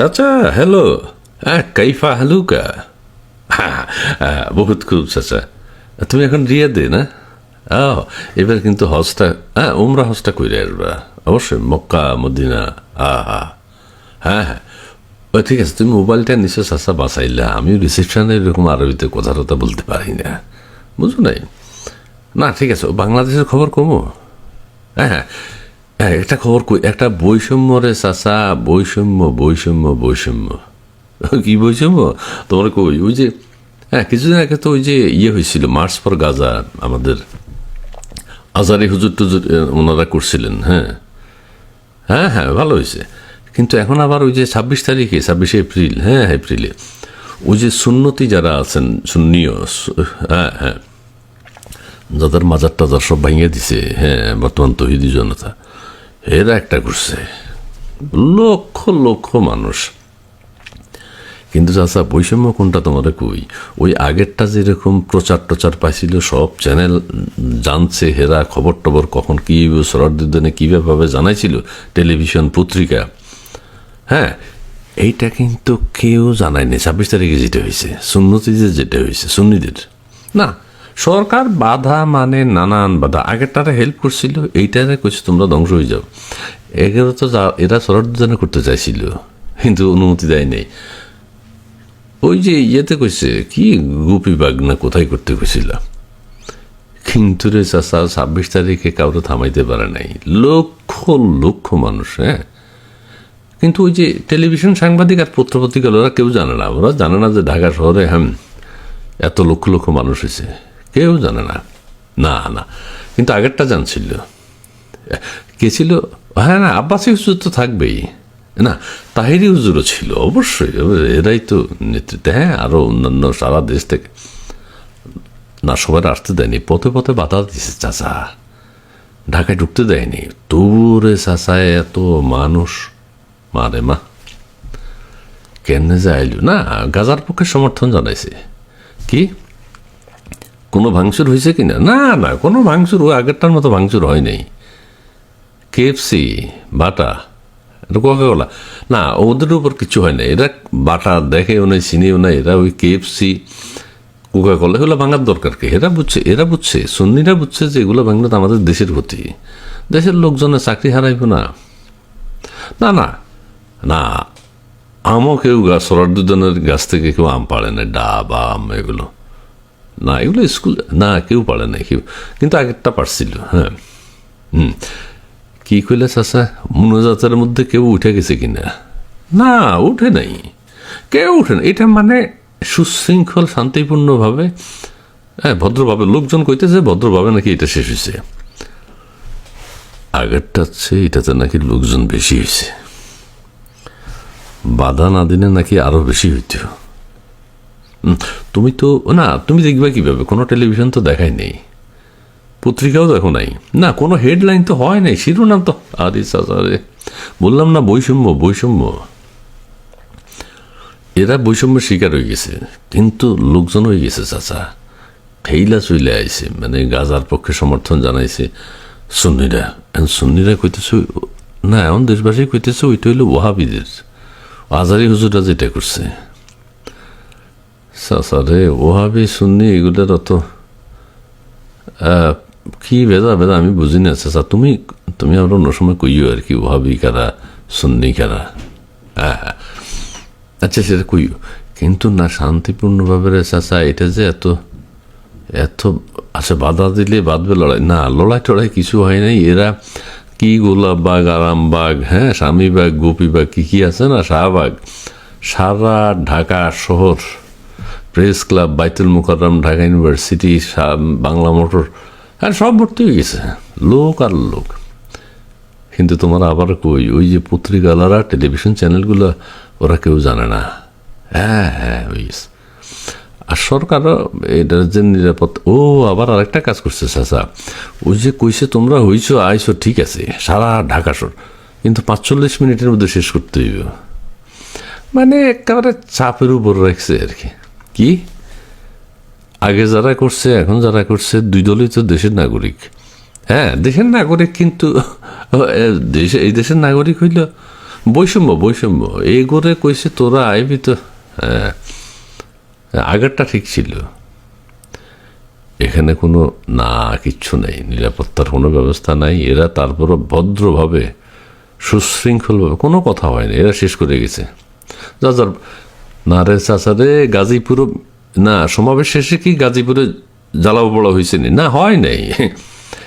চাচা, হ্যালো। হ্যাঁ কাইফা হালুকা। হ্যাঁ বহুত খুব চাচা। তুমি এখন রিয়াদে, না? ও এবার কিন্তু হজটা হ্যাঁ উমরা হজটা কইরে আসবা। অবশ্যই, মক্কা, মদিনা আহা হ্যাঁ হ্যাঁ। ও, ঠিক আছে, তুমি মোবাইলটা নিশ্চয় চাচা বাঁচাইলা। আমি রিসেপশনে এরকম আরবিতে কথা টথা বলতে পারি না। বুঝো নাই? না, ঠিক আছে বাংলাদেশের খবর কমো। হ্যাঁ হ্যাঁ। একটা খবর একটা বৈষম্য রে চাচা, বৈষম্য বৈষম্য বৈষম্য। কি বৈষম্য? তোমার কই? ওই যে হ্যাঁ কিছুদিন আগে তো ওই যে ইয়ে হয়েছিল, মার্চ ফর গাজা আমাদের। আজারি হুজুর টুজুর ওনারা করছিলেন হ্যাঁ। হ্যাঁ হ্যাঁ ভালো হয়েছে। কিন্তু এখন আবার ওই যে ছাব্বিশ তারিখে, ছাব্বিশে এপ্রিল হ্যাঁ এপ্রিলে। ওই যে সুন্নতি যারা আছেন, সুন্নিয় হ্যাঁ হ্যাঁ। যাদের মাজার টাজার সব ভাঙিয়ে দিছে হ্যাঁ বর্তমান তহিদি জনতা। এরা একটা করছে লক্ষ লক্ষ মানুষ। কিন্তু চাচা, বৈষম্য কোনটা তোমাদের কই? ওই আগেরটা যেরকম প্রচার টচার পাইছিল, সব চ্যানেল জানছে হেরা খবর টবর কখন কী সরারদিনে কীভাবে জানাইছিল, টেলিভিশন পত্রিকা। হ্যাঁ এইটা কিন্তু কেউ জানায়নি। ছাব্বিশ তারিখে যেটা হয়েছে সুন্নতিদের যেটা হয়েছে সুন্নিদের। না সরকার বাধা মানে নানান বাধা। আগেরটারে হেল্প করছিল, এইটারে কইছে তোমরা ধ্বংস হয়ে যাও। এগুলো তো এরা সরারদিনে করতে চাইছিল, কিন্তু অনুমতি দেয় নেই। ওই যে ইয়েতে কইছে, কি গুপি বাগ না কোথায় করতে কইছিল? কিন্তু রে চাষা ছাব্বিশ তারিখে কাউকে থামাইতে পারে নাই। লক্ষ লক্ষ মানুষ হ্যাঁ? কিন্তু ওই যে টেলিভিশন সাংবাদিক আর পত্রপত্রিকা ওরা কেউ জানে না। ওরা জানে না যে ঢাকা শহরে হ্যাঁ এত লক্ষ লক্ষ মানুষ হয়েছে কেউ জানে না। না না। কিন্তু আগেরটা জানছিল। কে ছিল হ্যাঁ না, আব্বাসি হুজুর তো থাকবেই। না, তাহিরি হুজুরও ছিল, অবশ্যই। এরাই তো নেতৃত্বে হ্যাঁ আরও অন্যান্য সারা দেশ থেকে। না সবার আসতে দেয়নি। পথে পথে বাধা দিছে, চাচা। ঢাকায় ঢুকতে দেয়নি। তোরে চাচায় এত মানুষ। মারে মা। কেন যে যাইল না, গাজার পক্ষে সমর্থন জানাইছে। কি? কোনো ভাঙচুর হয়েছে কি না না না কোনো ভাঙচুর আগেরটার মতো ভাঙচুর হয় নাই কেএফসি বাটা, এটা কোকাকোলা না, ওদের উপর কিছু হয় না। এরা বাটা দেখেও নাই, চিনিও নাই। এরা ওই কেএফসি কোকাকোলা এগুলো ভাঙার দরকার কি? এরা বুঝছে এরা বুঝছে, সুন্নিরা বুঝছে যে এগুলো ভাঙলে তো আমাদের দেশের ক্ষতি। দেশের লোকজনের চাকরি হারাইব না। না না না, আমও কেউ গাছ সরার দুজনের গাছ থেকে কেউ আম পাড়ে না, ডাব, আম, এগুলো। না, এগুলো স্কুল, না, কেউ পারে না, কেউ। কিন্তু আগেরটা পারছিল হ্যাঁ। হুম। কি কইলে চাষা মনোজাতের মধ্যে কেউ উঠে গেছে কিনা? না, উঠে নাই। কেউ উঠে না এটা মানে সুশৃঙ্খল, শান্তিপূর্ণভাবে হ্যাঁ ভদ্রভাবে। লোকজন কইতেছে ভদ্রভাবে নাকি এটা শেষ হয়েছে আগেরটা হচ্ছে, এটাতে নাকি লোকজন বেশি হয়েছে বাধা না দিলে নাকি আরও বেশি হইত। তুমি তো, না, তুমি দেখবে কীভাবে? কোনো টেলিভিশন তো দেখাই নেই। পত্রিকাও দেখো নাই। না, কোনো হেডলাইন তো হয় নাই, শিরোনাম তো। আরে আরে বললাম না বৈষম্য বৈষম্য। এরা বৈষম্যের শিকার হয়ে গেছে, কিন্তু লোকজন হয়ে গেছে চাচা। ঠেইলা চইলে আইছে মানে গাজার পক্ষে সমর্থন জানাইছে। সুন্নিরা, এখন সুন্নিরা কইতেছে, না এমন দেশবাসী কইতেছে, ওইটা হইল ওহাবিদের আজারি হুজুরা যেটা করছে। চাচা রে ওহাবি সুন্নি এগুলোর অত কি ভেদা ভেদা আমি বুঝি না চাচা তুমি তুমি আবার অন্য সময় কইও আর কি ওহাবি কারা সুন্নি কারা হ্যাঁ হ্যাঁ আচ্ছা সেটা কইও কিন্তু না শান্তিপূর্ণভাবে রে চাচা এটা যে এত এত আচ্ছা বাধা দিলে বাঁধবে লড়াই না লড়াই টড়াই কিছু হয় নাই এরা কি গোলাপ বাগ আরামবাগ হ্যাঁ স্বামীবাগ গোপীবাগ কি কি আছে না শাহবাগ সারা ঢাকা শহর press club Baitul Mukarram Dhaka university Bangla motor হ্যাঁ সব ভর্তি হয়ে গেছে। লোক আর লোক। কিন্তু তোমার আবার কই? ওই যে পত্রিকালারা টেলিভিশন চ্যানেলগুলো, ওরা কেউ জানে না। হ্যাঁ হ্যাঁ গেছে। আর সরকারও এটার যে নিরাপত্তা ও, আবার আরেকটা কাজ করছে, চাচা। ওই যে কইছে, তোমরা হইছো, আইছো, ঠিক আছে, সারা ঢাকা শহর। কিন্তু পাঁচচল্লিশ মিনিটের মধ্যে শেষ করতে হইব। মানে একেবারে চাপের উপর রাখছে আর কি। কি? আগে যারা করছে, এখন যারা করছে, দুই দলই তো দেশের নাগরিক। হ্যাঁ দেশের নাগরিক কিন্তু দেশে, এই দেশের নাগরিক হইল বৈষম্য বৈষম্য। এই করে কইছে তোরা আইবি তো হ্যাঁ আগেরটা ঠিক ছিল। এখানে কোনো না, কিচ্ছু নেই, নিরাপত্তার কোনো ব্যবস্থা নাই। এরা তারপরও ভদ্রভাবে, সুশৃঙ্খলভাবে, কোনো কথা হয়নি। এরা শেষ করে গেছে। যা যার না রে চাচারে না সমাবেশ শেষে কি গাজীপুরে জ্বালাও পড়া হয়েছে না? হয় নাই।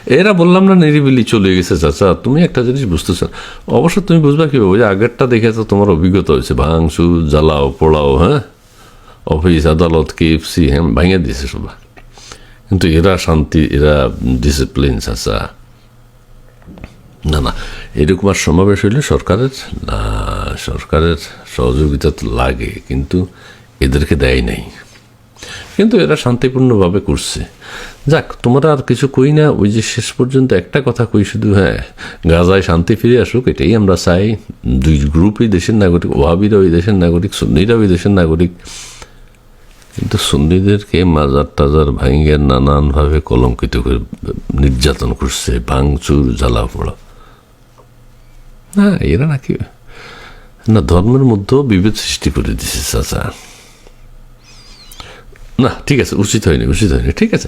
এরা বললাম না নিরিবিলি চলে গেছে চাচা, তুমি একটা জিনিস বুঝতেছ। অবশ্য তুমি বুঝবা কি ওই যে আগেরটা দেখে তো তোমার অভিজ্ঞতা হয়েছে। ভাঙচুর, জ্বালাও, পোড়াও হ্যাঁ? অফিস, আদালত কেএফসি হ্যাঁ ভাঙে দিয়েছে সবাই। কিন্তু এরা শান্তি, এরা ডিসিপ্লিন চাচা। না না, এরকম আর সমাবেশ হইলে সরকারের সরকারের সহযোগিতা তো লাগে, কিন্তু এদেরকে দেয় নাই। কিন্তু এরা শান্তিপূর্ণভাবে করছে। যাক, তোমরা আর কিছু কই না, ওই যে শেষ পর্যন্ত একটা কথা কই শুধু হ্যাঁ গাজায় শান্তি ফিরে আসুক, এটাই আমরা চাই। দুই গ্রুপই দেশের নাগরিক ওয়াবিরা ওই দেশের নাগরিক, সুন্নিরা ওই দেশের নাগরিক। কিন্তু সুন্নিদেরকে মাজার টাজার ভাঙ্গের নানানভাবে কলঙ্কিত করে নির্যাতন করছে, ভাঙচুর জ্বালা পোড়া না, এরা নাকি না, ধর্মের মধ্যেও বিভেদ সৃষ্টি করে দিছে, চাচা। না, ঠিক আছে, উচিত হয়নি উচিত হয়নি, ঠিক আছে।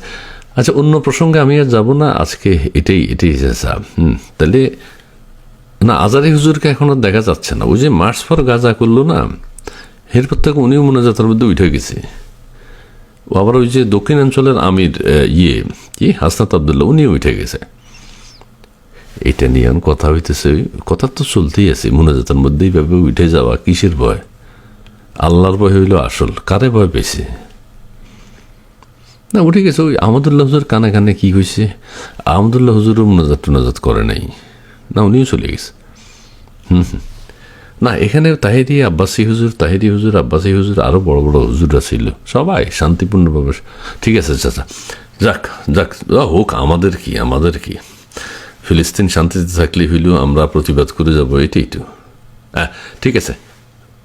আচ্ছা অন্য প্রসঙ্গে আমি আর যাব না, আজকে এটাই এটাই চাচা। তাহলে, না আজারি হুজুরকে এখন আর দেখা যাচ্ছে না। ওই যে মার্চ ফর গাজা করল না, এরপর থেকে উনিও মনোজাতের মধ্যে উঠে গেছে। আবার ওই যে দক্ষিণাঞ্চলের আমির ইয়ে কি? হাসনাত আবদুল্লাহ, উনিও উঠে গেছে। এটা নিয়ে কথা হইতেছে কথা তো চলতেই আছে মোনাজাতের মধ্যেই ভাবে উঠে যাওয়া কিসের ভয়? আল্লাহর ভয় হইল আসল কারে ভয় পেয়েছে? না উঠে গেছে ওই আহমদুল্লাহ হুজুর কানে কানে কি হয়েছে আহমদুল্লাহ হুজুরও মোনাজাত টোনাজাত করে নাই। না উনিও চলে গেছে। হুম হুম। না এখানে তাহেরি আব্বাসি হুজুর তাহেরি হুজুর আব্বাসি হুজুর আরও বড় বড় হুজুররা ছিল সবাই শান্তিপূর্ণভাবে ঠিক আছে চাচা যাক যাক আ, হোক আমাদের কি আমাদের কি? ফিলিস্তিন শান্তিতে থাকলে হইলেও আমরা প্রতিবাদ করে যাব, এটাই তো। হ্যাঁ ঠিক আছে।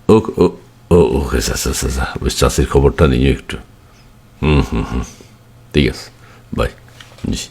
ও ও ও ওকে চাচা ওই চাষির খবরটা নিয়ে একটু। হুম হুম হুম। ঠিক আছে। বাই। জি।